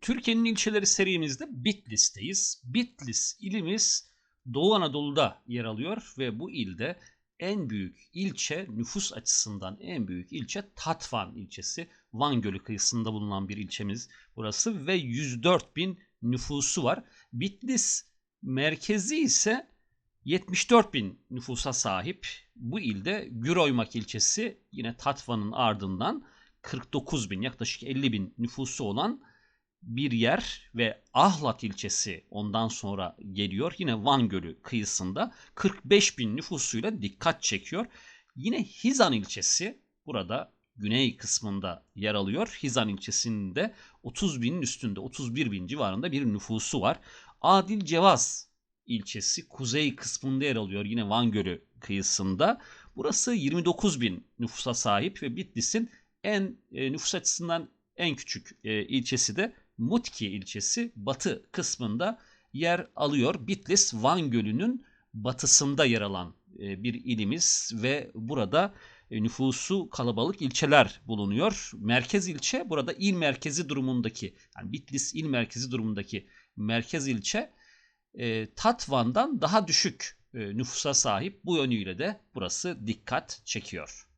Türkiye'nin ilçeleri serimizde Bitlis'teyiz. Bitlis ilimiz Doğu Anadolu'da yer alıyor ve bu ilde en büyük ilçe nüfus açısından en büyük ilçe Tatvan ilçesi. Van Gölü kıyısında bulunan bir ilçemiz burası ve 104 bin nüfusu var. Bitlis merkezi ise 74 bin nüfusa sahip. Bu ilde Güroymak ilçesi yine Tatvan'ın ardından 49 bin yaklaşık 50 bin nüfusu olan bir yer ve Ahlat ilçesi ondan sonra geliyor. Yine Van Gölü kıyısında 45 bin nüfusuyla dikkat çekiyor. Yine Hizan ilçesi burada güney kısmında yer alıyor. Hizan ilçesinde 30 binin üstünde 31 bin civarında bir nüfusu var. Adil Cevaz ilçesi kuzey kısmında yer alıyor. Yine Van Gölü kıyısında. Burası 29 bin nüfusa sahip ve Bitlis'in en e, nüfus açısından en küçük e, ilçesi de Mutki ilçesi batı kısmında yer alıyor. Bitlis Van Gölü'nün batısında yer alan e, bir ilimiz ve burada e, nüfusu kalabalık ilçeler bulunuyor. Merkez ilçe burada il merkezi durumundaki yani Bitlis il merkezi durumundaki merkez ilçe e, Tatvan'dan daha düşük nüfusa sahip. Bu yönüyle de burası dikkat çekiyor.